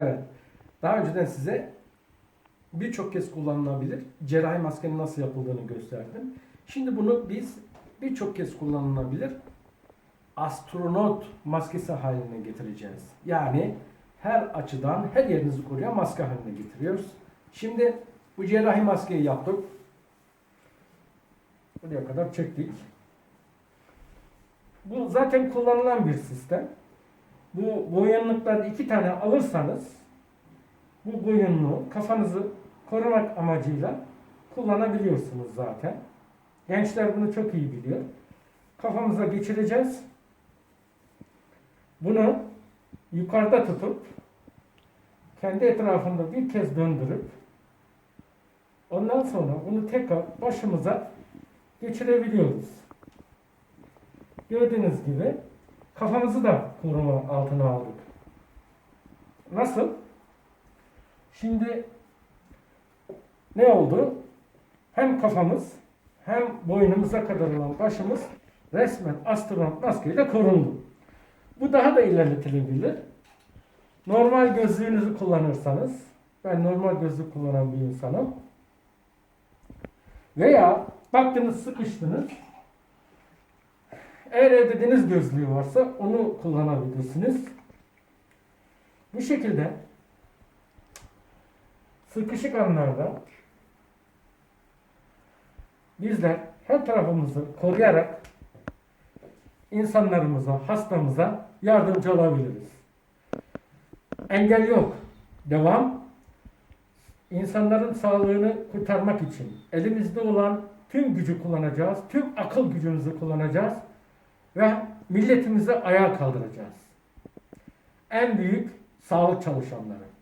Evet. Daha önceden size birçok kez kullanılabilir cerrahi maskenin nasıl yapıldığını gösterdim. Şimdi bunu biz birçok kez kullanılabilir astronot maskesi haline getireceğiz. Yani her açıdan her yerinizi koruyan maske haline getiriyoruz. Şimdi bu cerrahi maskeyi yaptık. Buraya kadar çektik. Bu zaten kullanılan bir sistem. Bu boyunlukları iki tane alırsanız bu boyunluğu kafanızı korumak amacıyla kullanabiliyorsunuz zaten. Gençler bunu çok iyi biliyor. Kafamıza geçireceğiz. Bunu yukarıda tutup kendi etrafında bir kez döndürüp ondan sonra bunu tekrar başımıza geçirebiliyoruz. Gördüğünüz gibi kafamızı da koruma altına aldık. Nasıl? Şimdi ne oldu? Hem kafamız hem boynumuza kadar olan başımız resmen astronot maskeyle korundu. Bu daha da ilerletilebilir. Normal gözlüğünüzü kullanırsanız, ben normal gözlük kullanan bir insanım. Veya baktınız sıkıştınız, eğer evde deniz gözlüğü varsa onu kullanabilirsiniz. Bu şekilde sıkışık anlarda bizler her tarafımızı koruyarak insanlarımıza, hastamıza yardımcı olabiliriz. Engel yok. Devam. İnsanların sağlığını kurtarmak için elimizde olan tüm gücü kullanacağız, tüm akıl gücümüzü kullanacağız ve milletimizi ayağa kaldıracağız. En büyük sağlık çalışanları.